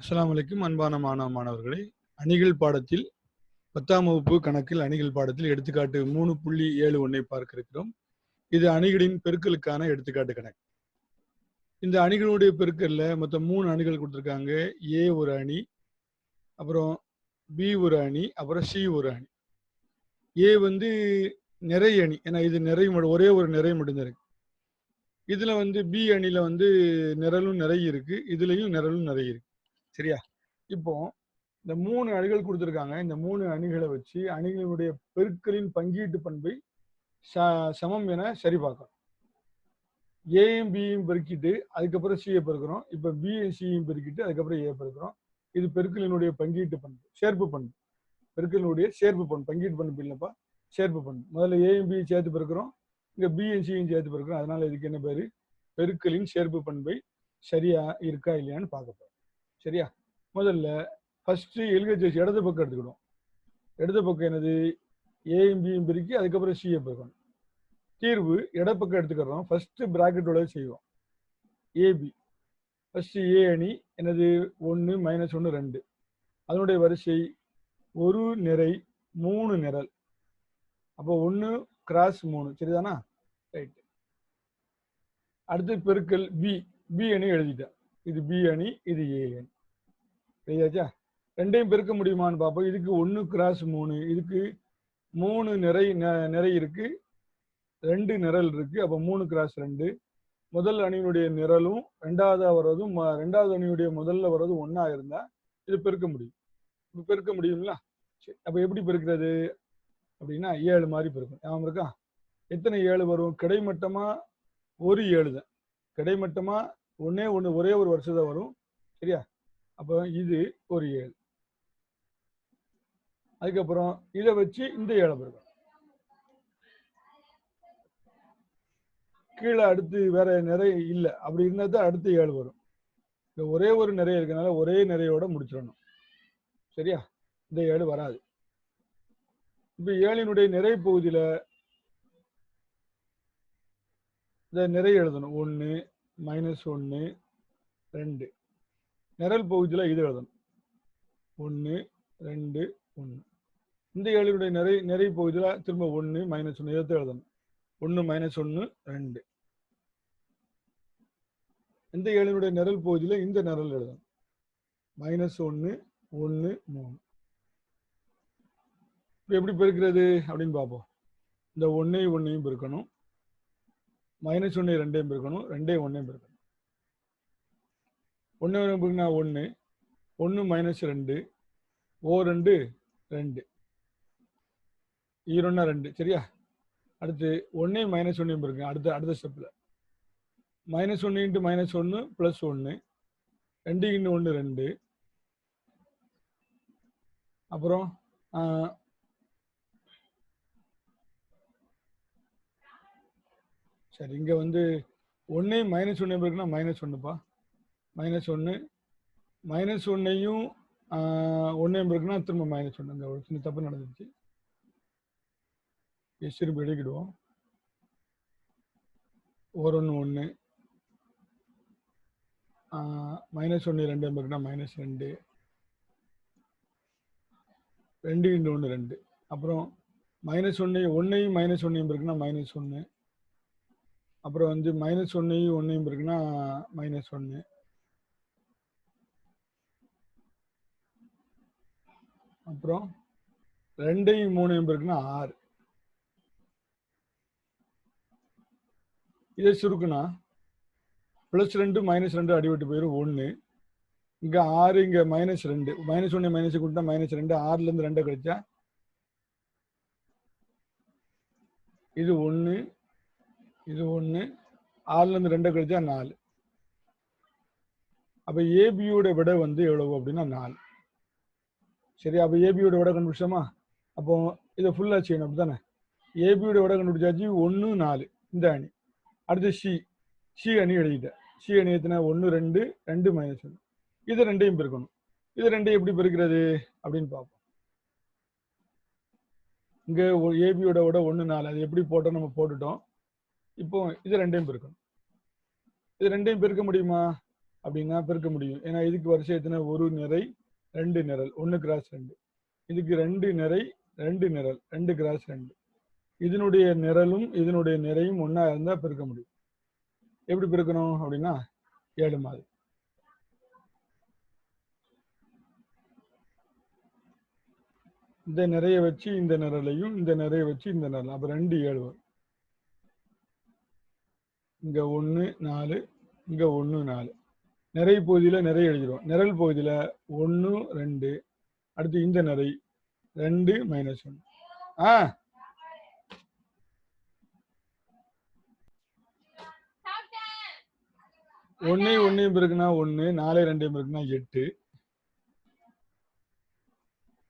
அஸ்லாம் வலைக்கும் அன்பான மாணவ மாணவர்களே. அணிகள் பாடத்தில் பத்தாம் வகுப்பு கணக்கில் அணிகள் பாடத்தில் எடுத்துக்காட்டு மூணு புள்ளி ஏழு ஒன்றை பார்க்க இருக்கிறோம் இது அணிகளின் பெருக்கலுக்கான எடுத்துக்காட்டு கணக்கு. இந்த அணிகளுடைய பெருக்கல்ல மொத்தம் மூணு அணிகள் கொடுத்துருக்காங்க. ஏ ஒரு அணி அப்புறம் பி ஒரு அணி அப்புறம் சி ஒரு அணி. ஏ வந்து நிறை அணி. ஏன்னா இது நிறை மட்டும் ஒரே ஒரு நிறை மட்டும்தான். இருக்கு இதுல வந்து பி அணியில வந்து நிரலும் நிறைய இருக்கு. இதுலயும் நிரலும் நிறைய இருக்கு. சரியா? இப்போ இந்த மூணு அணிகள் கொடுத்துருக்காங்க. இந்த மூணு அணிகளை வச்சு அணிகளினுடைய பெருக்களின் பங்கீட்டு பண்பை ச- சமம் என சரி பார்க்கணும் ஏயும் பியும் பெருக்கிட்டு அதுக்கப்புறம் சியை பெருக்கிறோம் இப்போ பியும் சியும் பெருக்கிட்டு அதுக்கப்புறம் ஏ பெருக்கிறோம் இது பெருக்களினுடைய பங்கீட்டு பண்பு சேர்ப்பு பண்பு. பெருக்களினுடைய சேர்ப்பு பண்பு பங்கீட்டு பண்பு இல்லைப்பா சேர்ப்பு பண்பு. முதல்ல ஏயும் பியும் சேர்த்து பெருக்கிறோம். இங்கே பியும் சியும் சேர்த்து பெருக்கிறோம். அதனால இதுக்கு என்ன பேர்? பெருக்களின் சேர்ப்பு பண்பை சரியா இருக்கா இல்லையான்னு பார்க்கப்போம் சரியா? முதல்ல ஃபர்ஸ்ட் எல்ஹெச்எஸ் இடது பக்கம் எடுத்துக்கணும் இடது பக்கம் என்னது? ஏயும் பியும் பிரிக்கி அதுக்கப்புறம் சியை பிரிக்கணும். தீர்வு இடப்பக்கம் எடுத்துக்கிறோம். ஃபர்ஸ்ட் பிராக்கெட்டோட செய்வோம். ஏபி ஃபர்ஸ்ட் ஏ அணி என்னது? ஒன்று மைனஸ் ஒன்று ரெண்டு. அதனுடைய வரிசை ஒரு நிறை மூணு நிரல். அப்போ ஒன்று கிராஸ் மூணு. சரிதானா? ரைட் அடுத்து பெருக்கல் பி பி அணி எழுதிட்டேன். இது பி அணி இது ஏ அணி. சரியாச்சா ரெண்டையும் பெருக்க முடியுமான்னு பார்ப்போம். இதுக்கு ஒன்று கிராஸ் மூணு. இதுக்கு மூணு நிறை நிறை இருக்கு. ரெண்டு நிரல் இருக்கு. அப்போ மூணு கிராஸ் ரெண்டு. முதல் அணியினுடைய நிரலும் ரெண்டாவதாக வர்றதும் ரெண்டாவது அணியுடைய முதல்ல வர்றதும் ஒன்றா இருந்தால் இது பெருக்க முடியும். இப்போ பெருக்க முடியுங்களா சரி அப்போ எப்படி பெருக்கிறது? அப்படின்னா ஏழு மாதிரி பெருக்கும் ஞாபகம் இருக்கா? எத்தனை ஏழு வரும்? கிடைமட்டமாக ஒரு ஏழு தான் கிடைமட்டமாக ஒன்னே ஒன்று ஒரே ஒரு வருஷம் தான் வரும். சரியா? அப்போ இது ஒரு ஏழு. அதுக்கப்புறம் இதை வச்சு இந்த ஏழை பெருக்கும். கீழே அடுத்து வேற நிறை இல்லை. அப்படி இருந்தால் தான் அடுத்து ஏழு வரும். இந்த ஒரே ஒரு நிறைய இருக்கனால ஒரே நிறையோட முடிச்சிடணும். சரியா? இந்த ஏழு வராது. இப்ப ஏழினுடைய நிறை பகுதியில இந்த நிறை எழுதணும். ஒன்று மைனஸ் ஒன்று ரெண்டு. நிரல் பகுதியில் இது எழுதணும். ஒன்று ரெண்டு ஒன்று இந்த ஏழுடைய நிறை நிறை பகுதியில் திரும்ப ஒன்று மைனஸ் ஒன்று எடுத்து எழுதணும். ஒன்று மைனஸ் ஒன்று ரெண்டு. இந்த ஏழினுடைய நிரல் பகுதியில் இந்த நிரல் எழுதணும். மைனஸ் ஒன்று ஒன்று மூணு. இப்போ எப்படி பெருக்கிறது அப்படின்னு பார்ப்போம். இந்த ஒன்றையும் ஒன்றையும் பெருக்கணும். மைனஸ் ஒன்று ரெண்டையும் பெருக்கணும். ரெண்டே ஒன்றையும் பெருக்கணும். ஒன்று பெருக்கினா ஒன்று ஒன்று மைனஸ் ரெண்டு. ஓ ரெண்டு ரெண்டு. E ஈரொன்னா ரெண்டு. சரியா? அடுத்து ஒன்றையும் மைனஸ் ஒன்றையும் பெருக்கணும் அடுத்த அடுத்த ஸ்டெப்பில் மைனஸ் ஒன்று இன்ட்டு மைனஸ் ஒன்று ப்ளஸ் ஒன்று ரெண்டு இன்ட்டு ஒன்று ரெண்டு. அப்புறம் சரி இங்கே வந்து ஒன்றையும் மைனஸ் ஒன்றையும் இருக்குன்னா மைனஸ் ஒன்றுப்பா மைனஸ் ஒன்று மைனஸ் ஒன்றையும் ஒன்றையும் இருக்குன்னா திரும்ப மைனஸ் ஒன்று இந்த ஒரு சின்ன தப்பு நடந்துச்சு எஸ் திரும்ப எழுதிக்கிடுவோம். ஒரு ஒன்று ஒன்று மைனஸ் ஒன்று ரெண்டு இருக்குன்னா மைனஸ் ரெண்டு. ரெண்டு இன்று ஒன்று ரெண்டு. அப்புறம் மைனஸ் ஒன்று ஒன்றையும் மைனஸ் ஒன்றையும் இருக்குன்னா மைனஸ் ஒன்று அப்புறம் வந்து மைனஸ் ஒன்னையும் ஒன்னையும் இருக்குன்னா மைனஸ் ஒன்று அப்புறம் ரெண்டையும் மூணையும் இருக்குன்னா ஆறு. இதை சுருக்குனா ப்ளஸ் ரெண்டு மைனஸ் ரெண்டு அடிபட்டு போயிடும் ஒன்று இங்கே ஆறு இங்கே மைனஸ் ரெண்டு. மைனஸ் ஒன்று மைனஸ் கொடுத்தா மைனஸ் ரெண்டு. ஆறுலேருந்து ரெண்டை கழிச்சா இது ஒன்று இது ஒன்று ஆறுலேருந்து ரெண்டை கழிச்சா நாலு. அப்போ ஏபியோட விட வந்து எவ்வளவு அப்படின்னா நாலு. சரி அப்போ ஏபியோட விட கண்டுபிடிச்சோமா அப்போ இதை ஃபுல்லாக செய்யணும் அப்படி தானே ஏபியோட விட கண்டுபிடிச்சாச்சு ஒன்று நாலு. இந்த அணி. அடுத்து சி சி அணி எழுதிட்டேன். சி அணி எத்தனை? ஒன்று ரெண்டு ரெண்டு மைனஸ் ஒன்று இது ரெண்டையும் பெருக்கணும். இது ரெண்டையும் எப்படி பெருக்கிறது? அப்படின்னு பார்ப்போம். இங்கே ஏபியோட விட ஒன்று நாலு. அது எப்படி போட்டோம் நம்ம போட்டுட்டோம். இப்போ இது ரெண்டையும் பெருக்கணும். இது ரெண்டையும் பெருக்க முடியுமா? அப்படின்னா பெருக்க முடியும். ஏன்னா இதுக்கு வரிசை எத்தனை? ஒரு நிறை ரெண்டு நிரல். ஒன்று கிராஸ் ரெண்டு. இதுக்கு ரெண்டு நிறை ரெண்டு நிரல். ரெண்டு கிராஸ் ரெண்டு. இதனுடைய நிரலும் இதனுடைய நிறையும் ஒன்றா இருந்தால் பெருக்க முடியும். எப்படி பெருக்கணும் அப்படின்னா ஏழு மாதிரி. இந்த நிறைய வச்சு இந்த நிரலையும் இந்த நிறைய வச்சு இந்த நிரல். அப்போ ரெண்டு ஏழு வரும். இங்க ஒன்று நாலு இங்க ஒன்று நாலு. நிறை பகுதியில் நிறைய எழுதிடுவோம் நிரல் பகுதியில் ஒன்று ரெண்டு. அடுத்து இந்த நிறை ரெண்டு மைனஸ் ஒன்று ஆ? ஒன்று ஒன்றையும் பிறகுனா ஒன்று நாலு ரெண்டையும் இருக்குன்னா எட்டு.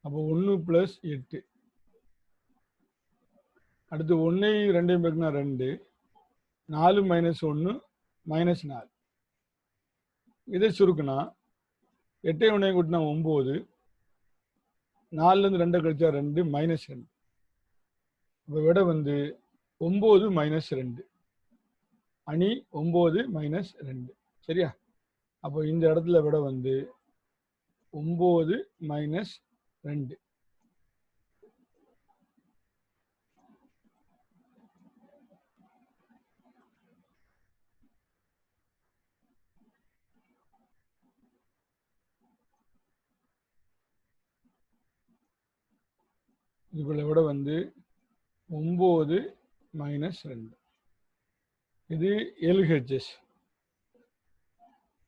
அப்போ ஒன்று ப்ளஸ் எட்டு. அடுத்து ஒன்றையும் ரெண்டையும் இருக்குன்னா ரெண்டு. நாலு மைனஸ் ஒன்று மைனஸ் நாலு. இதை சுருக்குனா எட்டை ஒன்றையும் கூட்டினா ஒம்பது நாலுலேருந்து ரெண்டை கழிச்சா ரெண்டு மைனஸ் ரெண்டு. இப்போ விட வந்து ஒம்பது மைனஸ் ரெண்டு. அணி ஒம்பது மைனஸ் ரெண்டு. சரியா? அப்போ இந்த இடத்துல விட வந்து ஒம்பது மைனஸ் ரெண்டு. இதுக்குள்ள விட வந்து ஒம்பது மைனஸ் ரெண்டு. இது எல்ஹெச்எஸ்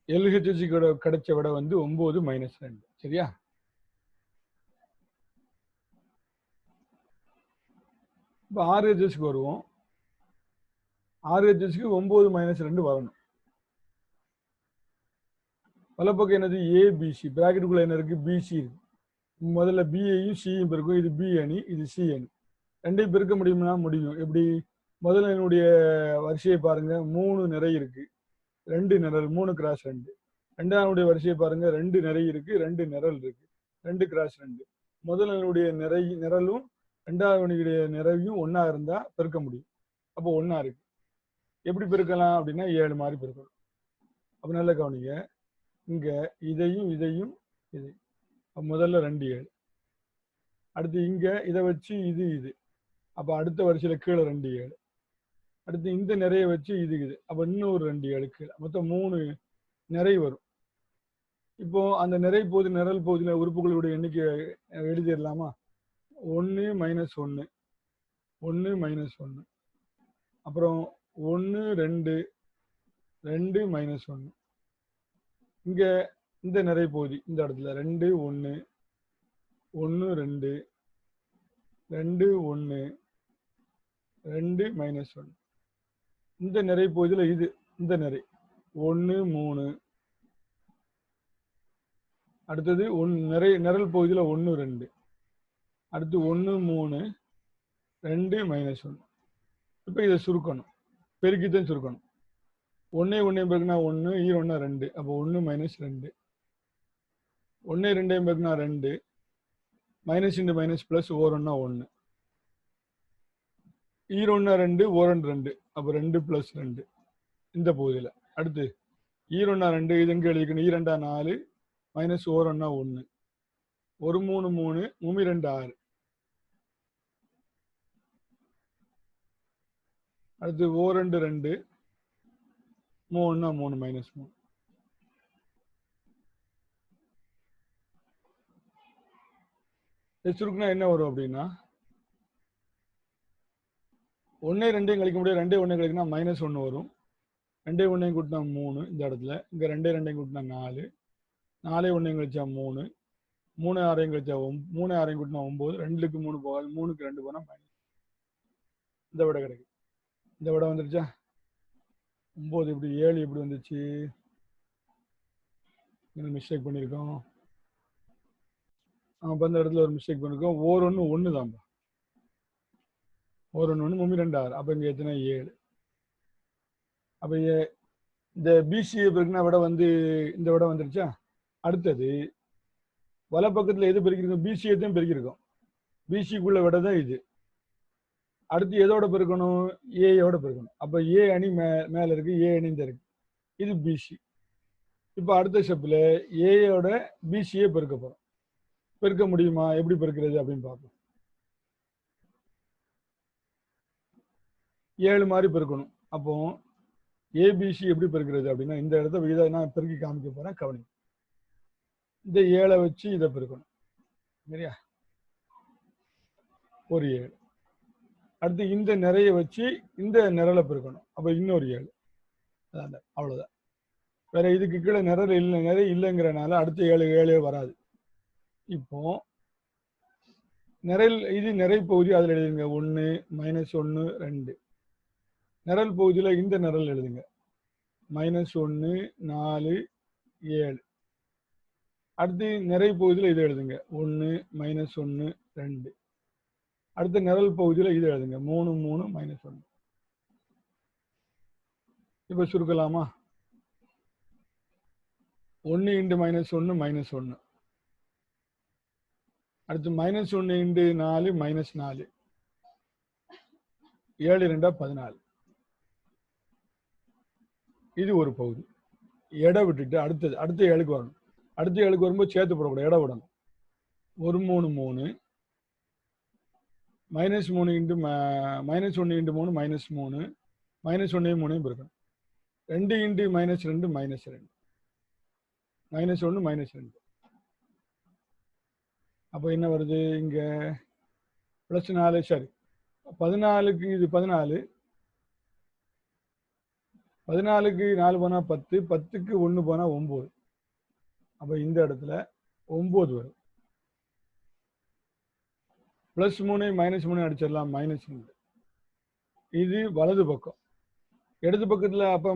எல்ஹெச்எஸ் கிடைச்ச விட வந்து ஒம்பது மைனஸ் ரெண்டு. சரியா? இப்போ ஆர்ஹெச்எஸ்க்கு வருவோம். ஆர்ஹெச்எஸ்க்கு ஒம்பது மைனஸ் ரெண்டு வரணும். வலப்பக்கம் என்னது? ஏபிசி பிராக்கெட்டுக்குள்ள என்ன இருக்கு? பிசி இருக்கு. முதல்ல பிஏயும் சியும் பெருக்கும் இது பி அணி இது சி அணி. ரெண்டையும் பெருக்க முடியும்னா முடியும். எப்படி? முதல்ல என்னுடைய வரிசையை பாருங்க. மூணு நிறை இருக்கு. ரெண்டு நிரல் மூணு கிராஸ் ரெண்டு. ரெண்டாவதுடைய வரிசையை பாருங்க. ரெண்டு நிறை இருக்கு ரெண்டு நிரல் இருக்கு. ரெண்டு கிராஸ் ரெண்டு. முதலனுடைய நிறை நிரலும் ரெண்டாவதுடைய நிறையும் ஒன்னா இருந்தா பெருக்க முடியும். அப்போ ஒன்றா இருக்கு. எப்படி பெருக்கலாம் அப்படின்னா ஏழு மாதிரி பெருக்கணும் அப்போ நல்ல கவனிங்க. இங்க இதையும் இதையும் இதையும். முதல்ல ரெண்டு ஏழு. அடுத்து இங்கே இதை வச்சு இது இது. அப்போ அடுத்த வரிசையில் கீழே ரெண்டு ஏழு. அடுத்து இந்த நிறைய வச்சு இது இது. அப்ப இன்னொரு ரெண்டு ஏழு கீழே. மொத்தம் மூணு நிறை வரும். இப்போ அந்த நிறை போது நிரல் போகுதுல உறுப்புகளுடைய எண்ணிக்கை எழுதிடலாமா? ஒன்று மைனஸ் ஒன்று ஒன்று மைனஸ் ஒன்று அப்புறம் ஒன்று ரெண்டு ரெண்டு மைனஸ் ஒன்று இங்கே இந்த நிறை பகுதி இந்த இடத்துல ரெண்டு ஒன்று ஒன்று ரெண்டு ரெண்டு ஒன்று ரெண்டு மைனஸ் ஒன்று இந்த நிறை பகுதியில் இது இந்த நிறை. ஒன்று மூணு. அடுத்தது ஒன் நிறை நிரல் பகுதியில் ஒன்று ரெண்டு. அடுத்து ஒன்று மூணு ரெண்டு மைனஸ் ஒன்று இப்போ இதை சுருக்கணும். பெருக்கித்தான் சுருக்கணும். ஒன்றே ஒன்றே பெருக்குனா ஒன்று ஈர ஒன்றா ரெண்டு. அப்போ ஒன்று மைனஸ் ரெண்டு. ஒன்று ரெண்டையும் பெருக்குனா ரெண்டு. மைனஸ் இன்டு மைனஸ் ப்ளஸ் ஓர் ஒன்று ஈர ரெண்டு ஓரண்டு ரெண்டு. அப்போ ரெண்டு ப்ளஸ் ரெண்டு. இந்த பகுதியில். அடுத்து ஈரொன்னா ரெண்டு இது எங்கே எழுதிக்கணும் ஈரெண்டா நாலு மைனஸ் ஓர் ஒன்று ஒரு மூணு மூணு மூமி ரெண்டு ஆறு. அடுத்து ஓ ரெண்டு ரெண்டு. மூணுன்னா மூணு மைனஸ் மூணு. சுருக்குனா என்ன வரும் அப்படின்னா? ஒன்னே ரெண்டையும் கழிக்க முடியாது. ரெண்டே ஒன்றே கழிக்குனா மைனஸ் ஒன்று வரும். ரெண்டே ஒன்றையும் கூட்டினா மூணு இந்த இடத்துல. இங்கே ரெண்டே ரெண்டையும் கூட்டினா நாலு. நாலே ஒன்றையும் கழிச்சா மூணு. மூணு ஆறையும் கழிச்சா ஒம் மூணு ஆறையும் கூட்டினா ஒம்பது. ரெண்டுக்கு மூணு போகாது. மூணுக்கு ரெண்டு போனால் மைனஸ் இந்த விட கிடைக்கும். இந்த விட வந்துருச்சா? ஒம்பது இப்படி ஏழு எப்படி வந்துச்சு. என்ன மிஸ்டேக் பண்ணியிருக்கோம்? அப்போ அந்த இடத்துல ஒரு மிஸ்டேக் பண்ணிருக்கோம் ஓர் ஒன்று ஒன்று தான்ப்பா ஓர் ஒன்று ஒன்று மும்பி ரெண்டு ஆறு. அப்போ இங்கே எத்தனை? ஏழு. அப்போ இந்த பிசிஏ பிறகுனா விட வந்து இந்த விட வந்துருச்சா? அடுத்தது வலப்பக்கத்தில் எது பெருக்கிருக்கோம் பிசிஏ தான் பெருக்கிருக்கோம் பிசிக்குள்ள விட தான் இது. அடுத்து எதோட பெருக்கணும் ஏயோட பெருக்கணும் அப்போ ஏ அணி மே மேலே இருக்கு ஏ அணி இந்த இருக்கு. இது பிசி இப்போ அடுத்த ஸ்டெப்பில் ஏயோட பிசிஏ பெருக்க போகிறோம் பெருக்க முடியுமா? எப்படி பெருக்கிறது அப்படின்னு பார்ப்போம். ஏழு மாதிரி பெருக்கணும். அப்போ ஏபிசி எப்படி பெருக்கிறது அப்படின்னா இந்த இடத்த விகித நான் பெருக்கி காமிக்க போறேன் கவனி இந்த ஏழை வச்சு இதை பெருக்கணும். சரியா? ஒரு ஏழு. அடுத்து இந்த நிறைய வச்சு இந்த நிரலை பெருக்கணும். அப்போ இன்னொரு ஏழு. அதான் அவ்வளோதான் வேற இதுக்கு கீழே நிரல் இல்லை நிறைய இல்லைங்கிறனால அடுத்த ஏழு ஏழே வராது. இப்போ நிரல் இது நிறை பகுதி அதில் எழுதுங்க. ஒன்று மைனஸ் ஒன்று ரெண்டு. நிரல் பகுதியில் இந்த நிரல் எழுதுங்க. மைனஸ் ஒன்று நாலு ஏழு. அடுத்து நிறை பகுதியில் இது எழுதுங்க. ஒன்று மைனஸ் ஒன்று ரெண்டு. அடுத்த நிரல் பகுதியில் இது எழுதுங்க. மூணு மூணு மைனஸ் ஒன்று இப்போ சுருக்கலாமா? ஒன்று இன்ட்டு மைனஸ் ஒன்று மைனஸ் ஒன்று அடுத்து மைனஸ் ஒன்று இண்டு நாலு மைனஸ் நாலு. ஏழு ரெண்டா பதினாலு. இது ஒரு பகுதி. எடை விட்டுட்டு அடுத்தது அடுத்த ஏழுக்கு வரணும். அடுத்த ஏழுக்கு வரும்போது சேர்த்து போடக்கூடாது எடை விடணும். ஒரு மூணு மூணு. மைனஸ் மூணு இன்ட்டு மைனஸ் ஒன்று இன்ட்டு மூணு மைனஸ் மூணு. மைனஸ் ஒன்றையும் மூணையும் பிறக்கணும் ரெண்டு இன்ட்டு மைனஸ் ரெண்டு மைனஸ் ரெண்டு. மைனஸ் ஒன்று மைனஸ் ரெண்டு. அப்போ என்ன வருது? இங்கே ப்ளஸ் நாலு சரி பதினாலுக்கு இது பதினாலு. பதினாலுக்கு நாலு போனால் பத்து பத்துக்கு ஒன்று போனால் ஒம்பது. அப்போ இந்த இடத்துல ஒம்பது வரும். ப்ளஸ் மூணு மைனஸ் மூணு அடிச்சிடலாம் மைனஸ் மூணு. இது வலது பக்கம். இடது பக்கத்தில் அப்போ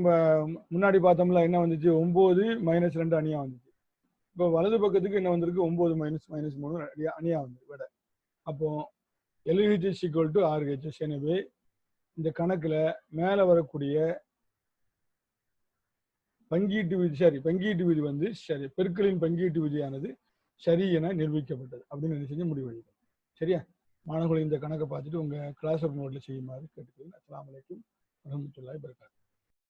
முன்னாடி பார்த்தோம்ல என்ன வந்துச்சு? ஒம்பது மைனஸ் ரெண்டு அணியாக வந்துச்சு. இப்போ வலது பக்கத்துக்கு என்ன வந்திருக்கு? ஒன்பது மைனஸ் மைனஸ் மூணு அணியாக வந்து விட. அப்போ எல்ஹெச்எஸ் ஈக்குவல் டு ஆர்ஹெச்எஸ் எனவே இந்த கணக்கில் மேலே வரக்கூடிய பங்கீட்டு விதி சரி பங்கீட்டு விதி வந்து சரி பெருக்களின் பங்கீட்டு விதியானது சரி என நிரூபிக்கப்பட்டது. அப்படின்னு என்ன செஞ்சு முடிவெடுக்கும் சரியா? மாணவர்கள் இந்த கணக்கை பார்த்துட்டு உங்க கிளாஸ் ரூம் நோட்ல செய்யுமாறு கேட்டுக்கிறேன். அஸ்லாம் வலைக்கும் வரமத்துல்லாய் பிறக்காது